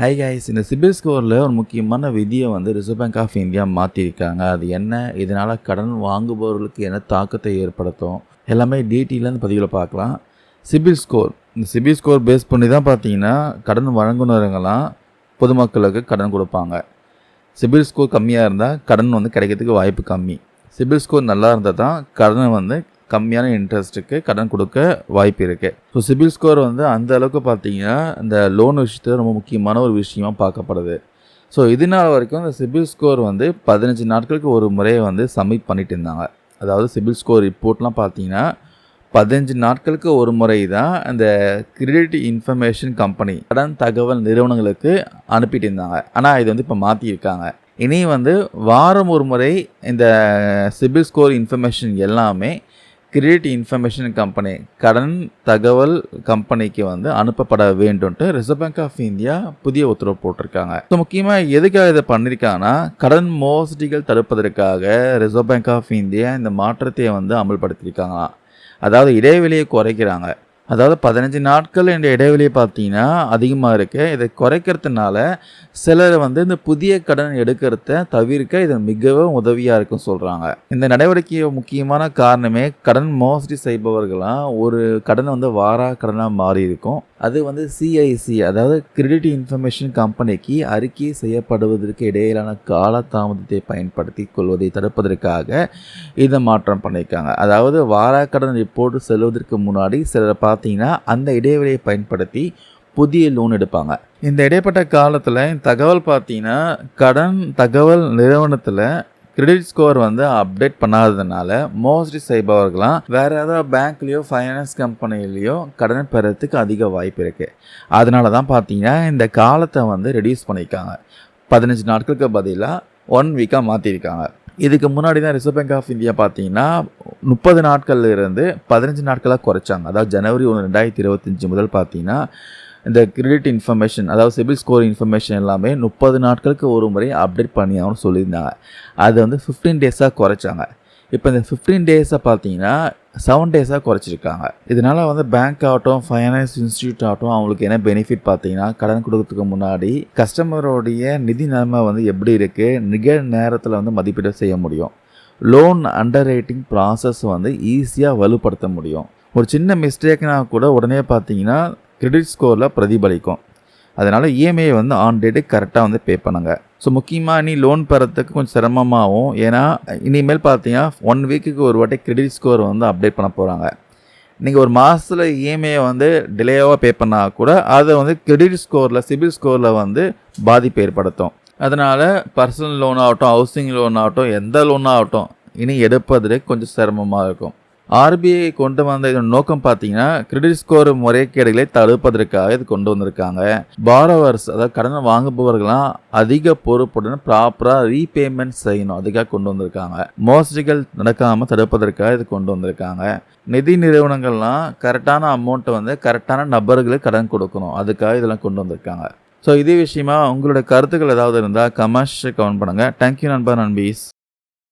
Hi guys இந்த சிபில் ஸ்கோரில் ஒரு முக்கியமான விதியை வந்து ரிசர்வ் பேங்க் ஆஃப் இந்தியா மாற்றிருக்காங்க அது என்ன? இதனால் கடன் வாங்குபவர்களுக்கு என்ன தாக்கத்தை ஏற்படுத்தும்? எல்லாமே டீட்டெயிலாக பதிவில் பார்க்கலாம். சிபில் ஸ்கோர். இந்த சிபில் ஸ்கோர் பேஸ் பண்ணி தான் பார்த்தீங்கன்னா கடன் வழங்குனவங்களாம் பொதுமக்களுக்கு கடன் கொடுப்பாங்க. சிபில் ஸ்கோர் கம்மியாக இருந்தால் கடன் வந்து கிடைக்கிறதுக்கு வாய்ப்பு கம்மி. சிபில் ஸ்கோர் நல்லா இருந்தால் தான் கடன் வந்து கம்மியான இன்ட்ரெஸ்ட்டுக்கு கடன் கொடுக்க வாய்ப்பு இருக்குது ஸோ சிபில் ஸ்கோர் வந்து அந்த அளவுக்கு பார்த்தீங்கன்னா இந்த லோன் விஷயத்தில் ரொம்ப முக்கியமான ஒரு விஷயமா பார்க்கப்படுது. ஸோ இதனால வரைக்கும் இந்த சிபில் ஸ்கோர் வந்து பதினஞ்சு நாட்களுக்கு ஒரு முறையை வந்து சப்மிட் பண்ணிட்டு இருந்தாங்க. அதாவது சிபில் ஸ்கோர் ரிப்போர்ட்லாம் பார்த்தீங்கன்னா பதினஞ்சு நாட்களுக்கு ஒரு முறை தான் அந்த கிரெடிட் இன்ஃபர்மேஷன் கம்பெனி கடன் தகவல் நிறுவனங்களுக்கு அனுப்பிட்டு இருந்தாங்க. ஆனால் இது வந்து இப்போ மாற்றியிருக்காங்க இனி வந்து வாரம் ஒரு முறை இந்த சிபில் ஸ்கோர் இன்ஃபர்மேஷன் எல்லாமே கிரெடிட் இன்ஃபர்மேஷன் கம்பெனி கடன் தகவல் கம்பெனிக்கு வந்து அனுப்பப்பட வேண்டும்ட்டு ரிசர்வ் பேங்க் ஆஃப் இந்தியா புதிய உத்தரவு போட்டிருக்காங்க. ஸோ முக்கியமாக எதுக்காக இதை பண்ணியிருக்காங்கன்னா கடன் மோசடிகள் தடுப்பதற்காக ரிசர்வ் பேங்க் ஆஃப் இந்தியா இந்த மாற்றத்தை வந்து அமல்படுத்தியிருக்காங்களாம் அதாவது இடைவெளியை குறைக்கிறாங்க. அதாவது பதினஞ்சு நாட்கள் என்ற இடைவெளியை பார்த்தீங்கன்னா அதிகமாக இருக்குது இதை குறைக்கிறதுனால சிலர் வந்து இந்த புதிய கடன் எடுக்கிறத தவிர்க்க இது மிகவும் உதவியாக இருக்கும் சொல்கிறாங்க இந்த நடவடிக்கை முக்கியமான காரணமே கடன் மோசடி செய்பவர்களாம் ஒரு கடன் வந்து வாரா கடனாக மாறி இருக்கும் அது வந்து சிஐசி அதாவது கிரெடிட் இன்ஃபர்மேஷன் கம்பெனிக்கு அறிக்கை செய்யப்படுவதற்கு இடையிலான காலதாமதத்தை பயன்படுத்தி கொள்வதை தடுப்பதற்காக இதை மாற்றம் பண்ணியிருக்காங்க. அதாவது வாராக்கடன் ரிப்போர்ட் செல்வதற்கு முன்னாடி சிலர் பார்த்தீங்கன்னா அந்த இடைவெளியை பயன்படுத்தி புதிய லோன் எடுப்பாங்க. இந்த இடைப்பட்ட காலத்தில் தகவல் பார்த்தீங்கன்னா கடன் தகவல் நிறுவனத்தில் கிரெடிட் ஸ்கோர் வந்து அப்டேட் பண்ணாததுனால மோஸ்ட்லி செய்பவர்களாம் வேறு ஏதாவது பேங்க்லேயோ ஃபைனான்ஸ் கம்பெனிலேயோ கடன் பெறத்துக்கு அதிக வாய்ப்பு இருக்குது அதனால தான் பார்த்தீங்கன்னா இந்த காலத்தை வந்து ரெடியூஸ் பண்ணியிருக்காங்க. பதினஞ்சு நாட்களுக்கு பதிலாக ஒன் வீக்காக மாற்றிருக்காங்க இதுக்கு முன்னாடி தான் ரிசர்வ் பேங்க் ஆஃப் இந்தியா பார்த்தீங்கன்னா முப்பது நாட்கள்ல இருந்து பதினஞ்சு நாட்களாக குறைச்சாங்க. அதாவது ஜனவரி ஒன்று ரெண்டாயிரத்தி இருபத்தஞ்சி முதல் பார்த்தீங்கன்னா இந்த கிரெடிட் இன்ஃபர்மேஷன் அதாவது சிபில் ஸ்கோர் இன்ஃபர்மேஷன் எல்லாமே முப்பது நாட்களுக்கு ஒரு முறை அப்டேட் பண்ணி ஆகணும்னு சொல்லியிருந்தாங்க. அதை வந்து ஃபிஃப்டீன் டேஸாக குறைச்சாங்க. இப்போ இந்த ஃபிஃப்டீன் டேஸை பார்த்தீங்கன்னா செவன் டேஸாக குறைச்சிருக்காங்க. இதனால் வந்து பேங்க் ஆகட்டும் ஃபைனான்ஸ் இன்ஸ்டியூட் ஆகட்டும் அவங்களுக்கு என்ன பெனிஃபிட் பார்த்தீங்கன்னா கடன் கொடுக்கறதுக்கு முன்னாடி கஸ்டமரோடைய நிதி நிலைமை வந்து எப்படி இருக்குது நிகழ் நேரத்தில் வந்து மதிப்பீடு செய்ய முடியும். லோன் அண்டர் ரைட்டிங் ப்ராசஸ் வந்து ஈஸியாக வலுப்படுத்த முடியும். ஒரு சின்ன மிஸ்டேக்னால் கூட உடனே பார்த்தீங்கன்னா கிரெடிட் ஸ்கோரில் பிரதிபலிக்கும். அதனால் இஎம்ஐ வந்து ஆன் டேட்டு கரெக்டாக வந்து பே பண்ணுங்க. ஸோ முக்கியமாக நீ லோன் பெறத்துக்கு கொஞ்சம் சிரமமாகவும் ஏன்னா இனிமேல் பார்த்தீங்கன்னா ஒன் வீக்குக்கு ஒரு வாட்டி கிரெடிட் ஸ்கோர் வந்து அப்டேட் பண்ண போகிறாங்க நீங்கள் ஒரு மாதத்தில் இஎம்ஐயை வந்து டிலேவாக பே பண்ணால் கூட அதை வந்து கிரெடிட் ஸ்கோரில் சிபில் ஸ்கோரில் வந்து பாதிப்பு ஏற்படுத்தும். அதனால் பர்சனல் லோன் ஆகட்டும் ஹவுசிங் லோன் ஆகட்டும் எந்த லோன் ஆகட்டும் இனி எடுப்பதற்கு கொஞ்சம் சிரமமாக இருக்கும். ஆர்பிஐ கொண்டு வந்த இதன் நோக்கம் பார்த்தீங்கன்னா கிரெடிட் ஸ்கோர் முறைகேடுகளை தடுப்பதற்காக இது கொண்டு வந்திருக்காங்க. பாரோவர்ஸ் அதாவது கடன் வாங்குபவர்கள்லாம் அதிக பொறுப்புடன் ப்ராப்பராக ரீபேமெண்ட் செய்யணும். அதுக்காக கொண்டு வந்திருக்காங்க. மோசடிகள் நடக்காமல் தடுப்பதற்காக இது கொண்டு வந்திருக்காங்க. நிதி நிறுவனங்கள்லாம் கரெக்டான அமௌண்ட்டை வந்து கரெக்டான நபர்களுக்கு கடன் கொடுக்கணும். அதுக்காக இதெல்லாம் கொண்டு வந்திருக்காங்க. ஸோ இதே விஷயமா உங்களோட கருத்துக்கள் ஏதாவது இருந்தால் கமர்ஷியல் கவுண்ட் பண்ணுங்கள் தேங்க்யூ நண்பர் நண்பீஸ்.